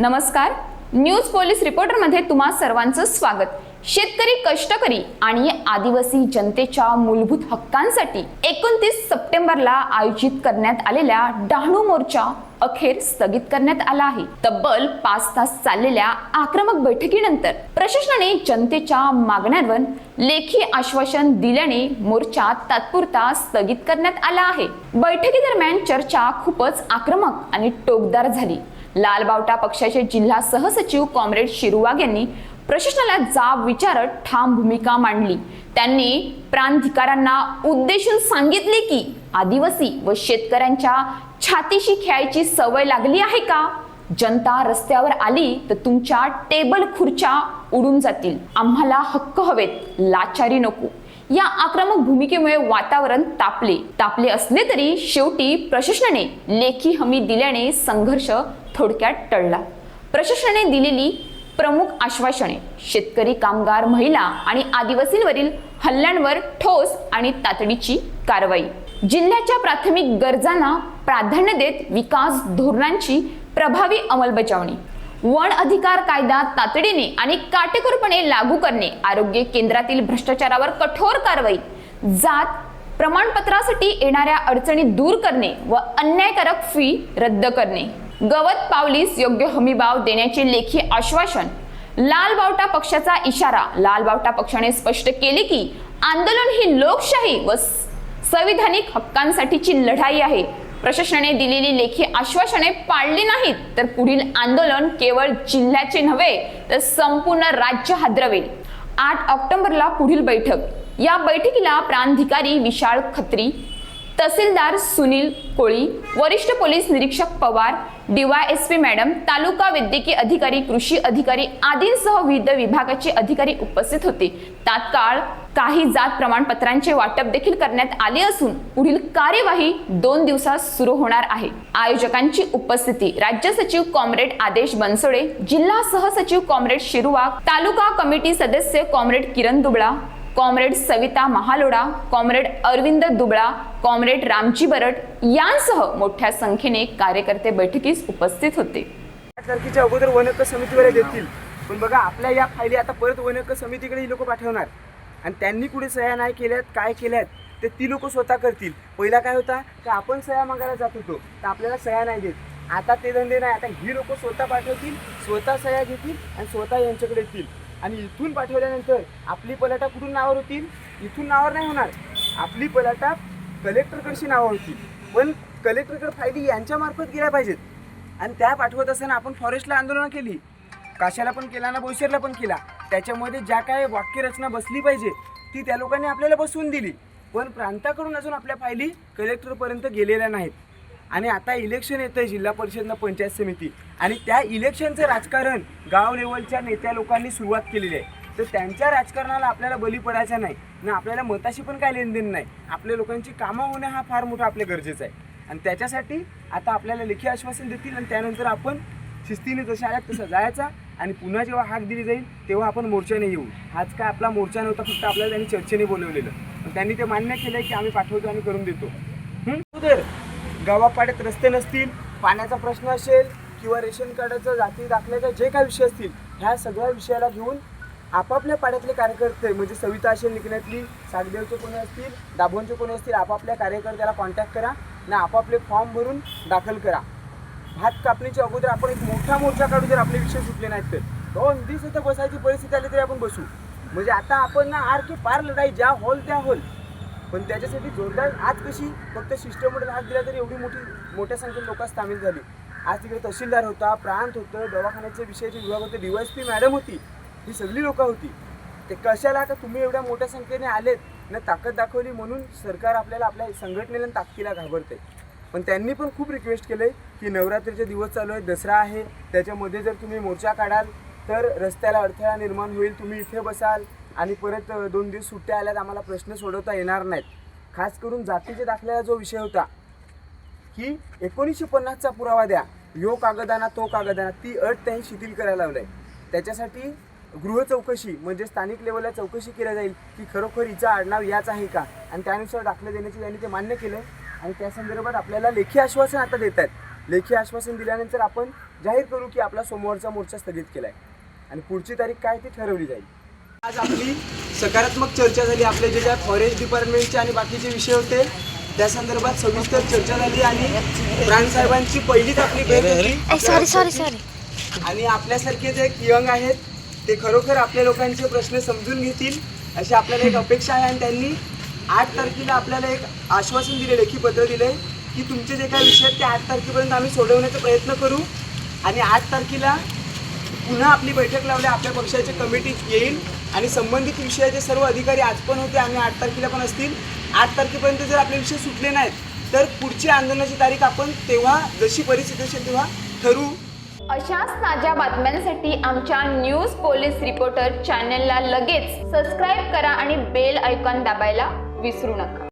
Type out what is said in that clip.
नमस्कार. News police रिपोर्टरमध्ये तुम्हा सर्वांचं स्वागत. शेतकरी कष्टकरी आणि आदिवासी जनतेच्या मूलभूत हक्कांसाठी एकोणतीस सप्टेंबरला आयोजित करण्यात आलेल्या डहाणू मोर्चा अखेर स्थगित करण्यात आला आहे. तब्बल पाच तास चाललेल्या आक्रमक बैठकीनंतर प्रशासनाने जनतेच्या मागण्यांवर लेखी आश्वासन दिल्याने मोर्चा तात्पुरता स्थगित करण्यात आला आहे. बैठकीदरम्यान चर्चा खूपच आक्रमक आणि टोकदार झाली. लाल बावटा पक्षाचे जिल्हा सहसचिव कॉम्रेड शिरुवाग यांनी प्रशासनाला जाब विचारत ठाम भूमिका मांडली. त्यांनी प्रांधिकारांना उद्देशून सांगितले की आदिवासी व शेतकऱ्यांच्या छातीशी खेळायची सवय लागली आहे का? जनता रस्त्यावर आली तर तुमच्या टेबल खुर्च्या उडून जातील. आम्हाला हक्क हवेत. लाचारी नको. या आक्रमक भूमिकेमुळे वातावरण तापले. तापले असले तरी शेवटी प्रशासनाने लेखी हमी दिल्याने संघर्ष थोडक्यात टळला. प्रशासनाने दिलेली प्रमुख आश्वासने शेतकरी कामगार महिला आणि आदिवासींवरील हल्ल्यांवर ठोस आणि तातडीची कारवाई. जिल्ह्याच्या प्राथमिक गरजांना प्राधान्य देत विकास धोरणांची प्रभावी अंमलबजावणी. वन अधिकार कायदा तातडीने आणि काटेकोरपणे लागू करणे आरोग्य केंद्रातील भ्रष्टाचारावर कठोर कारवाई जात प्रमाणपत्रासाठी येणाऱ्या अडचणी दूर करणे व अन्यायकारक फी रद्द करणे. गवत पावलीस योग्य हमीभाव देण्याचे लेखी आश्वासन लाल बावटा पक्षाचा इशारा. लाल बावटा पक्षाने स्पष्ट केले की आंदोलन ही लोकशाही व संविधानिक हक्कांसाठीची लढाई आहे. प्रशासनाने दिलेली लेखी आश्वासने पाळली नाहीत. तर पुढील आंदोलन केवळ जिल्ह्याचे नव्हे तर संपूर्ण राज्य हादरवेल. आठ ऑक्टोबरला पुढील बैठक. या बैठकीला प्रांधिकारी विशाळ खत्री तहसीलदार सुनील कोळी वरिष्ठ पोलीस निरीक्षक पवार डीवायएसपी मॅडम तालुका वैद्यकीय अधिकारी कृषी अधिकारी आदींसह विविध विभागाचे अधिकारी उपस्थित होते. तात्काळ काही जात प्रमाणपत्रांचे वाटप देखील करण्यात आले असून पुढील कार्यवाही दोन दिवसात सुरू होणार आहे. आयोजकांची उपस्थिती. राज्य सचिव कॉम्रेड आदेश बनसोडे जिल्हा सहसचिव कॉम्रेड शिरुवाग तालुका कमिटी सदस्य comrade Kiran Dubla comrade Savita Mahaloda comrade Arvind Dubla comrade Ramji Barat यांसह मोठ्या संख्येने कार्यकर्ते बैठकीस उपस्थित होते. तारखेच्या अगोदर वनहक्क समितीवर देतील. पण बघा आपल्या या फायली आता परत वनहक्क समितीकडे ही लोक पाठवणार. आणि त्यांनी कुठे सह्या नाही केल्यात काय केल्यात ते ती लोक स्वतः करतील. पहिला काय होता की आपण सह्या मागायला जात होतो तर आपल्याला सह्या नाही देत. आता ते धंदे नाही आता ही लोक स्वतः पाठवतील स्वतः सह्या घेतील आणि स्वतः यांच्याकडे येतील. आणि इथून पाठवल्यानंतर आपली पलाटा कुठून नावावर होतील? इथून नावावर नाही होणार. आपली पलाटा कलेक्टरकडशी नावावर होतील. पण कलेक्टरकडे फायदे यांच्यामार्फत गेल्या पाहिजेत. आणि त्या पाठवत असताना आपण फॉरेस्टला आंदोलनं केली. काशाला पण केला ना बोईसरला पण केला. त्याच्यामध्ये ज्या काय वाक्यरचना बसली पाहिजे ती त्या लोकांनी आपल्याला बसवून दिली. पण प्रांताकडून अजून आपल्या फायली कलेक्टरपर्यंत गेलेल्या नाहीत. आणि आता इलेक्शन येतं आहे जिल्हा परिषदनं पंचायत समिती. आणि त्या इलेक्शनचं राजकारण गाव लेवलच्या नेत्या लोकांनी सुरुवात केलेली आहे. तर त्यांच्या राजकारणाला आपल्याला बली पडायचा नाही. ना आपल्याला मताशी पण काय लेनदेन नाही. आपल्या लोकांची कामं होणं हा फार मोठा आपल्या गरजेचं आहे. आणि त्याच्यासाठी आता आपल्याला लेखी आश्वासन देतील आणि त्यानंतर आपण शिस्तीने जशा आल्यात तसा जायचा आणि पुन्हा जेव्हा हाक दिली जाईल तेव्हा आपण मोर्चाने येऊ. हाच काय आपला मोर्चा नव्हता फक्त आपल्याला त्यांनी चर्चेने बोलवलेलं. पण त्यांनी ते मान्य केलं की आम्ही पाठवतो आणि करून देतो. गावापाड्यात रस्ते नसतील पाण्याचा प्रश्न असेल किंवा रेशन कार्डाचं जाती दाखल्याचा जे काही विषय असतील ह्या सगळ्या विषयाला घेऊन आपापल्या पाड्यातले कार्यकर्ते म्हणजे सविता असेल निघण्यातली सागदेवचे कोणी असतील दाभोंचे कोणी असतील आपापल्या कार्यकर्त्याला कॉन्टॅक्ट करा आणि आपापले फॉर्म भरून दाखल करा. भात कापणीच्या अगोदर आपण एक मोठा मोर्चा काढू जर आपले विषय सुटले नाहीत तर. दोन दिवस इथं बसायची परिस्थिती आली तरी आपण बसू. म्हणजे आता आपण ना आर की पार लढाई ज्या हॉल त्या हॉल पण त्याच्यासाठी जोरदार आज कशी फक्त शिष्टमंडळ हात दिला तरी एवढी मोठी मोठ्या संख्येने लोक सामील झाली. आज तिकडे तहसीलदार होता प्रांत होतं दवाखान्याच्या विषयाचे विभाग होते डी वाय पी मॅडम होती ही सगळी लोकं होती. ते कशाला का तुम्ही एवढ्या मोठ्या संख्येने आलेत? ना ताकद दाखवली म्हणून सरकार आपल्याला आपल्या संघटनेला ताकदीला घाबरते पण त्यांनी पण खूप रिक्वेस्ट केले की नवरात्रीचे दिवस चालू आहेत दसरा आहे त्याच्यामध्ये जर तुम्ही मोर्चा काढाल तर रस्त्याला अडथळा निर्माण होईल तुम्ही इथे बसाल आणि परत दोन दिवस सुट्ट्या आल्यात आम्हाला प्रश्न सोडवता येणार नाहीत. खास करून जातीच्या दाखल्याचा जो विषय होता की एकोणीसशे पन्नासचा पुरावा द्या. यो कागदाना तो कागदाना ती अट त्यांनी शिथिल करायला लावलंय. त्याच्यासाठी गृह चौकशी म्हणजे स्थानिक लेवलला चौकशी केल्या जाईल की खरोखर हिचं आडनाव याच आहे का? आणि त्यानुसार दाखले देण्याची त्यांनी ते मान्य केलं आणि त्या संदर्भात आपल्याला लेखी आश्वासन आता देत आहेत. लेखी आश्वासन दिल्यानंतर आपण जाहीर करू की आपला सोमवारचा मोर्चा स्थगित केला आहे आणि पुढची तारीख काय ती ठरवली जाईल. आज आपली सकारात्मक चर्चा झाली. आपले जे ज्या फॉरेस्ट डिपार्टमेंटचे आणि बाकीचे विषय होते त्या संदर्भात सविस्तर चर्चा झाली आणि प्राणसाहेबांची पहिलीच आपली भेट होती. सॉरी सॉरी सॉरी आणि आपल्यासारखे जे यंग आहेत ते खरोखर आपल्या लोकांचे प्रश्न समजून घेतील अशी आपल्याला एक अपेक्षा आहे. आणि त्यांनी आठ तारखेला आपल्याला एक आश्वासन दिले लेखी पत्र दिले की तुमचे जे काही विषय आहेत ते आठ तारखेपर्यंत आम्ही सोडवण्याचा प्रयत्न करू. आणि आठ तारखेला पुन्हा आपली बैठक लावली आपल्या पक्षाची कमिटी येईल आणि संबंधित विषयाचे सर्व अधिकारी आज पण होते आणि आठ तारखेला पण असतील. आठ तारखेपर्यंत जर आपले विषय सुटले नाहीत तर पुढची आंदोलनाची तारीख आपण तेव्हा जशी परिस्थिती असेल तेव्हा ठरवू. अशाच ताज्या बातम्यांसाठी आमच्या न्यूज पोलीस रिपोर्टर चॅनलला लगेच सबस्क्राईब करा आणि बेल ऐकॉन दाबायला विसरू नका.